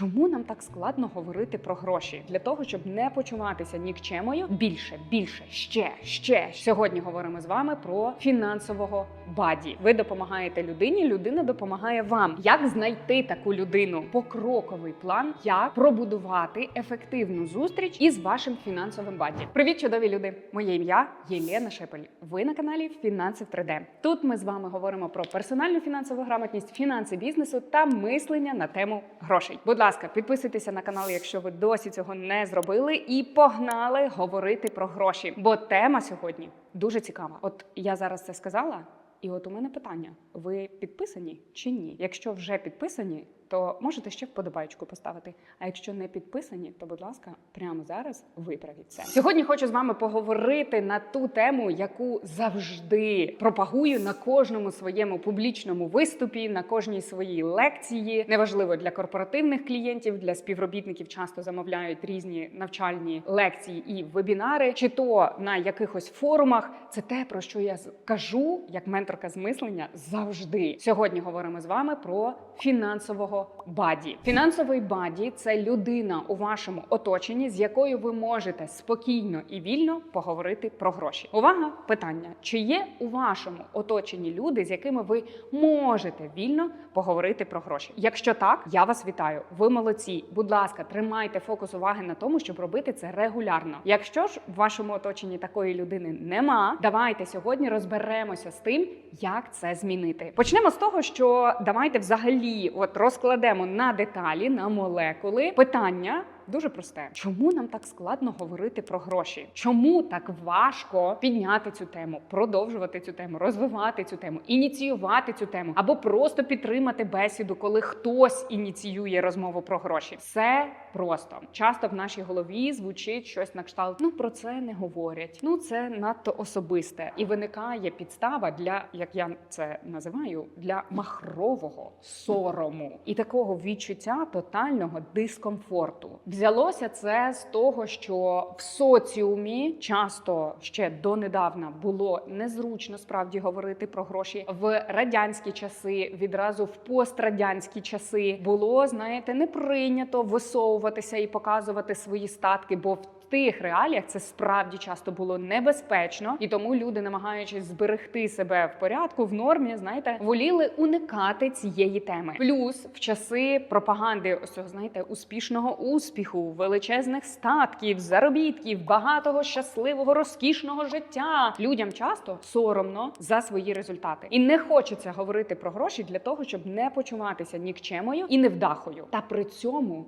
Чому нам так складно говорити про гроші? Для того, щоб не почуватися нікчемою, більше, більше, ще, ще. Сьогодні говоримо з вами про фінансового баді. Ви допомагаєте людині, людина допомагає вам. Як знайти таку людину? Покроковий план, як пробудувати ефективну зустріч із вашим фінансовим баді. Привіт, чудові люди! Моє ім'я Єлена Шепель. Ви на каналі Фінанси в 3D. Тут ми з вами говоримо про персональну фінансову грамотність, фінанси бізнесу та мислення на тему грошей. Будь ласка, підписуйтеся на канал, якщо ви досі цього не зробили, і погнали говорити про гроші. Бо тема сьогодні дуже цікава. От я зараз це сказала. І от у мене питання: ви підписані чи ні? Якщо вже підписані, то можете ще вподобайку поставити. А якщо не підписані, то будь ласка, прямо зараз виправіть це. Сьогодні хочу з вами поговорити на ту тему, яку завжди пропагую на кожному своєму публічному виступі, на кожній своїй лекції. Неважливо для корпоративних клієнтів, для співробітників часто замовляють різні навчальні лекції і вебінари, чи то на якихось форумах. Це те, про що я кажу як менторка з мислення завжди. Сьогодні говоримо з вами про фінансового баді. Фінансовий баді це людина у вашому оточенні, з якою ви можете спокійно і вільно поговорити про гроші. Увага! Питання: чи є у вашому оточенні люди, з якими ви можете вільно поговорити про гроші? Якщо так, я вас вітаю. Ви молодці. Будь ласка, тримайте фокус уваги на тому, щоб робити це регулярно. Якщо ж в вашому оточенні такої людини нема, давайте сьогодні розберемося з тим, як це змінити. Почнемо з того, що давайте взагалі от розкладемо на деталі, на молекули питання. Дуже просте, чому нам так складно говорити про гроші? Чому так важко підняти цю тему, продовжувати цю тему, розвивати цю тему, ініціювати цю тему, або просто підтримати бесіду, коли хтось ініціює розмову про гроші? Все просто часто в нашій голові звучить щось на кшталт. Ну про це не говорять. Ну це надто особисте, і виникає підстава для як я це називаю, для махрового сорому і такого відчуття тотального дискомфорту. Взялося це з того, що в соціумі часто ще донедавна було незручно справді говорити про гроші в радянські часи, відразу в пострадянські часи було, знаєте, не прийнято висовуватися і показувати свої статки, бо в тих реаліях це справді часто було небезпечно, і тому люди, намагаючись зберегти себе в порядку, в нормі, знаєте, воліли уникати цієї теми. Плюс в часи пропаганди ось цього, знаєте, успішного успіху, величезних статків, заробітків, багатого щасливого, розкішного життя. Людям часто соромно за свої результати, і не хочеться говорити про гроші для того, щоб не почуватися нікчемою і невдахою. Та при цьому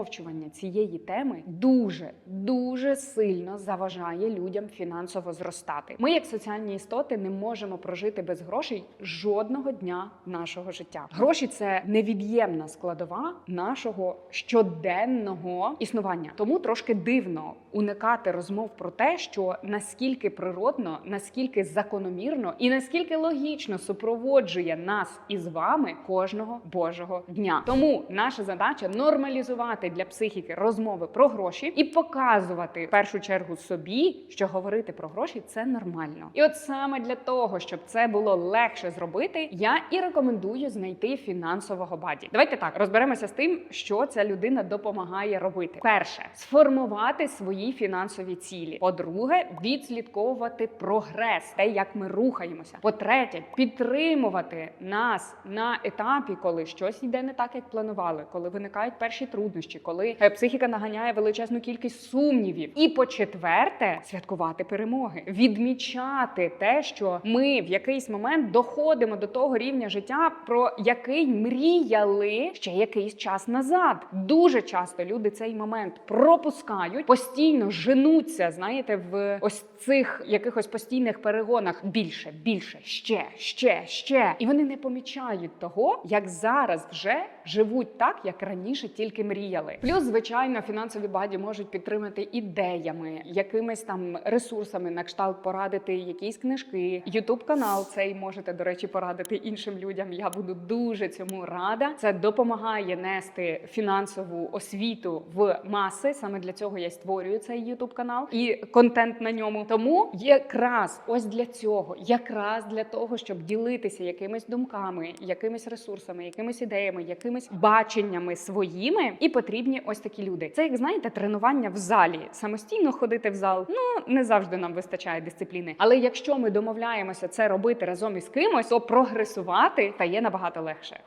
замовчування цієї теми дуже дуже сильно заважає людям фінансово зростати. Ми, як соціальні істоти, не можемо прожити без грошей жодного дня нашого життя. Гроші це невід'ємна складова нашого щоденного існування. Тому трошки дивно уникати розмов про те, що наскільки природно, наскільки закономірно і наскільки логічно супроводжує нас із вами кожного божого дня. Тому наша задача нормалізувати для психіки розмови про гроші і показувати в першу чергу собі, що говорити про гроші це нормально. І от саме для того, щоб це було легше зробити, я і рекомендую знайти фінансового баді. Давайте так розберемося з тим, що ця людина допомагає робити. Перше сформувати свої фінансові цілі. По-друге, відслідковувати прогрес, те, як ми рухаємося. По-третє, підтримувати нас на етапі, коли щось йде не так, як планували, коли виникають перші труднощі, коли е, психіка наганяє величезну кількість сумнівів. І по-четверте, святкувати перемоги, відмічати те, що ми в якийсь момент доходимо до того рівня життя, про який мріяли ще якийсь час назад. Дуже часто люди цей момент пропускають, постійно женуться, знаєте, в ось цих якихось постійних перегонах більше, більше, ще, ще, ще. І вони не помічають того, як зараз вже живуть так, як раніше тільки мріяли. Плюс, звичайно, фінансові баді можуть підтримати ідеями, якимись там ресурсами на кшталт порадити якісь книжки. Ютуб канал цей можете, до речі, порадити іншим людям. Я буду дуже цьому рада. Це допомагає нести фінансову освіту в маси. Саме для цього я створюю цей Ютуб канал і контент на ньому. Тому якраз ось для цього, якраз для того, щоб ділитися якимись думками, якимись ресурсами, якимись ідеями, якимись якимись баченнями своїми, і потрібні ось такі люди. Це як знаєте, тренування в залі. Самостійно ходити в зал. Ну не завжди нам вистачає дисципліни. Але якщо ми домовляємося це робити разом із кимось, то прогресувати стає набагато легше.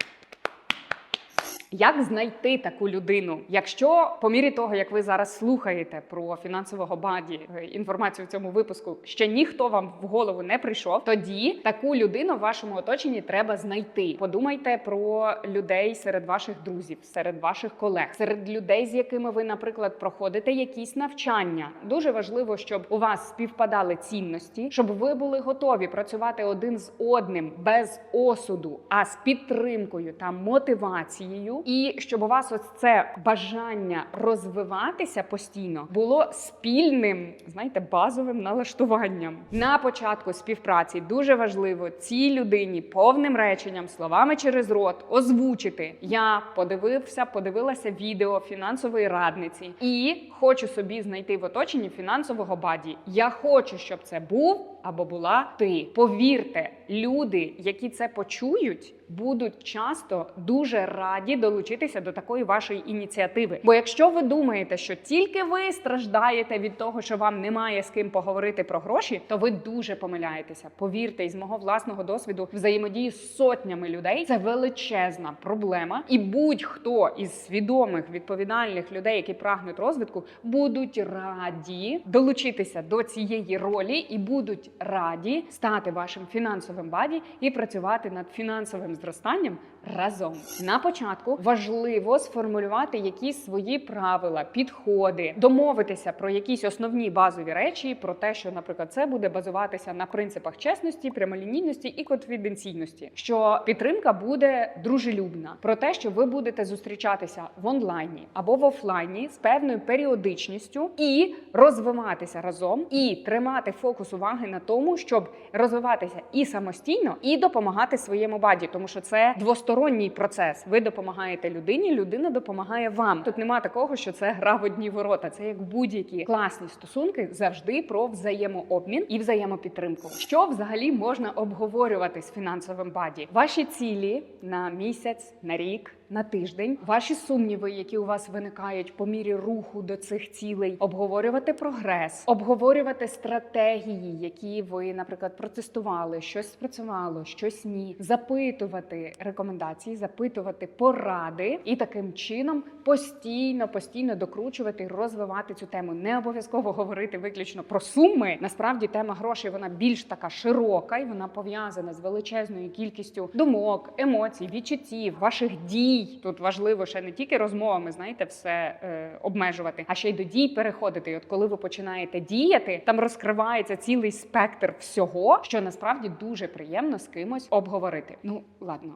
Як знайти таку людину? Якщо по мірі того, як ви зараз слухаєте про фінансового баді е, інформацію в цьому випуску, ще ніхто вам в голову не прийшов, тоді таку людину в вашому оточенні треба знайти. Подумайте про людей серед ваших друзів, серед ваших колег, серед людей, з якими ви, наприклад, проходите якісь навчання. Дуже важливо, щоб у вас співпадали цінності, щоб ви були готові працювати один з одним без осуду, а з підтримкою та мотивацією. І щоб у вас ось це бажання розвиватися постійно було спільним, знаєте, базовим налаштуванням. На початку співпраці дуже важливо цій людині повним реченням, словами через рот озвучити. Я подивився, подивилася відео фінансової радниці і хочу собі знайти в оточенні фінансового баді. Я хочу, щоб це був або була ти. Повірте, люди, які це почують, будуть часто дуже раді долучитися до такої вашої ініціативи. Бо якщо ви думаєте, що тільки ви страждаєте від того, що вам немає з ким поговорити про гроші, то ви дуже помиляєтеся. Повірте, із мого власного досвіду взаємодії з сотнями людей це величезна проблема, і будь-хто із свідомих відповідальних людей, які прагнуть розвитку, будуть раді долучитися до цієї ролі і будуть раді стати вашим фінансовим баді і працювати над фінансовим зростанням разом. На початку важливо сформулювати якісь свої правила, підходи, домовитися про якісь основні базові речі, про те, що, наприклад, це буде базуватися на принципах чесності, прямолінійності і конфіденційності. Що підтримка буде дружелюбна, про те, що ви будете зустрічатися в онлайні або в офлайні з певною періодичністю і розвиватися разом, і тримати фокус уваги на тому, щоб розвиватися і самостійно, і допомагати своєму баді, тому що це двосторонній процес. Ви допомагаєте людині, людина допомагає вам. Тут нема такого, що це гра в одні ворота. Це як будь-які класні стосунки завжди про взаємообмін і взаємопідтримку. Що взагалі можна обговорювати з фінансовим баді? Ваші цілі на місяць, на рік. На тиждень ваші сумніви, які у вас виникають по мірі руху до цих цілей, обговорювати прогрес, обговорювати стратегії, які ви, наприклад, протестували, щось спрацювало, щось ні, запитувати рекомендації, запитувати поради, і таким чином постійно, постійно докручувати розвивати цю тему. Не обов'язково говорити виключно про суми. Насправді тема грошей вона більш така широка, і вона пов'язана з величезною кількістю думок, емоцій, відчуттів, ваших дій. Тут важливо ще не тільки розмовами, знаєте, все е, обмежувати, а ще й до дій переходити. І от коли ви починаєте діяти, там розкривається цілий спектр всього, що насправді дуже приємно з кимось обговорити. Ну ладно,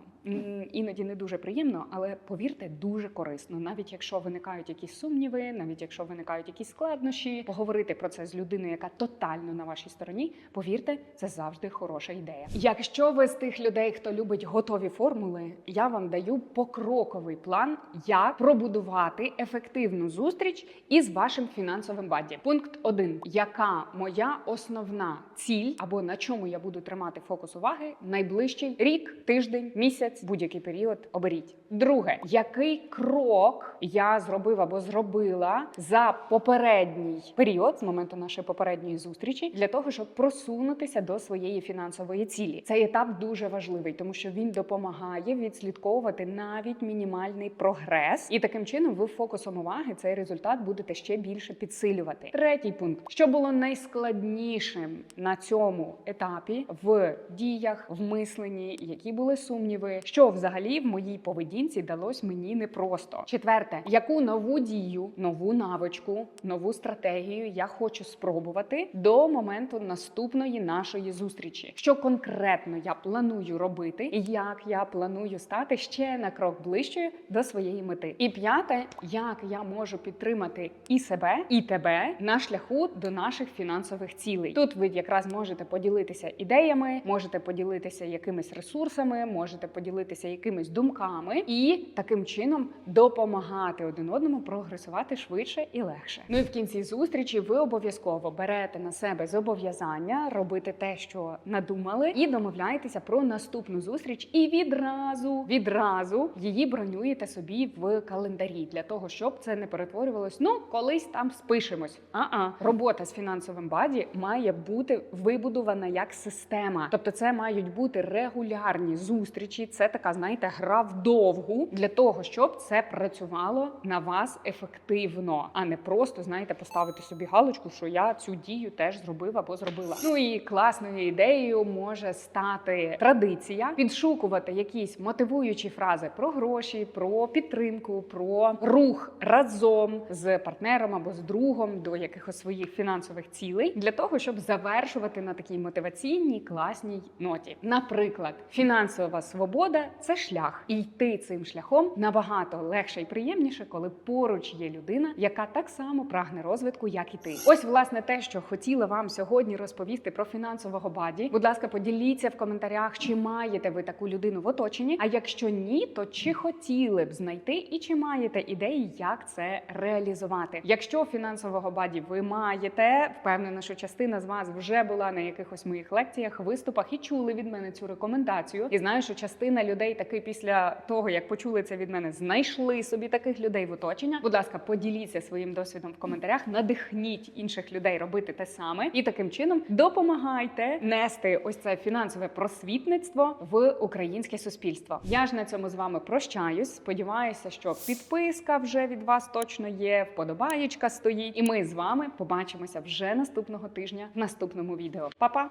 іноді не дуже приємно, але повірте, дуже корисно. Навіть якщо виникають якісь сумніви, навіть якщо виникають якісь складнощі, поговорити про це з людиною, яка тотально на вашій стороні. Повірте, це завжди хороша ідея. Якщо ви з тих людей, хто любить готові формули, я вам даю покроковий план, як пробудувати ефективну зустріч із вашим фінансовим баді. Пункт 1. яка моя основна ціль або на чому я буду тримати фокус уваги найближчий рік, тиждень, місяць, будь-який період. Оберіть. Друге, який крок я зробив або зробила за попередній період з моменту нашої попередньої зустрічі для того, щоб просунутися до своєї фінансової цілі. Цей етап дуже важливий, тому що він допомагає відслідковувати навіть мінімальний прогрес, і таким чином ви фокусом уваги цей результат будете ще більше підсилювати. Третій пункт, що було найскладнішим на цьому етапі в діях, в мисленні, які були сумніви, що взагалі в моїй поведінці далось мені непросто. Четверте, яку нову дію, нову навичку, нову стратегію я хочу спробувати до моменту наступної нашої зустрічі. Що конкретно я планую робити, і як я планую стати ще на крок ближчою до своєї мети. І п'яте, як я можу підтримати і себе, і тебе на шляху до наших фінансових цілей. Тут ви якраз можете поділитися ідеями, можете поділитися якимись ресурсами, можете поділитися поділитися якимись думками і таким чином допомагати один одному прогресувати швидше і легше. Ну і в кінці зустрічі ви обов'язково берете на себе зобов'язання робити те, що надумали, і домовляєтеся про наступну зустріч. І відразу відразу її бронюєте собі в календарі для того, щоб це не перетворювалось. Ну колись там спишемось. А-а. робота з фінансовим баді має бути вибудована як система. Тобто, це мають бути регулярні зустрічі. Це така, знаєте, гра вдовгу для того, щоб це працювало на вас ефективно, а не просто знаєте, поставити собі галочку, що я цю дію теж зробив або зробила. Ну і класною ідеєю може стати традиція підшукувати якісь мотивуючі фрази про гроші, про підтримку, про рух разом з партнером або з другом до якихось своїх фінансових цілей для того, щоб завершувати на такій мотиваційній класній ноті. Наприклад, фінансова свобода це шлях, і йти цим шляхом набагато легше і приємніше, коли поруч є людина, яка так само прагне розвитку, як і ти. Ось власне те, що хотіла вам сьогодні розповісти про фінансового баді. Будь ласка, поділіться в коментарях, чи маєте ви таку людину в оточенні. А якщо ні, то чи хотіли б знайти і чи маєте ідеї, як це реалізувати? Якщо фінансового баді ви маєте, впевнена, що частина з вас вже була на якихось моїх лекціях, виступах і чули від мене цю рекомендацію. І знаю, що частина людей таки після того, як почули це від мене, знайшли собі таких людей в оточення. Будь ласка, поділіться своїм досвідом в коментарях, надихніть інших людей робити те саме, і таким чином допомагайте нести ось це фінансове просвітництво в українське суспільство. Я ж на цьому з вами прощаюсь. Сподіваюся, що підписка вже від вас точно є, вподобаєчка стоїть, і ми з вами побачимося вже наступного тижня в наступному відео. Па-па!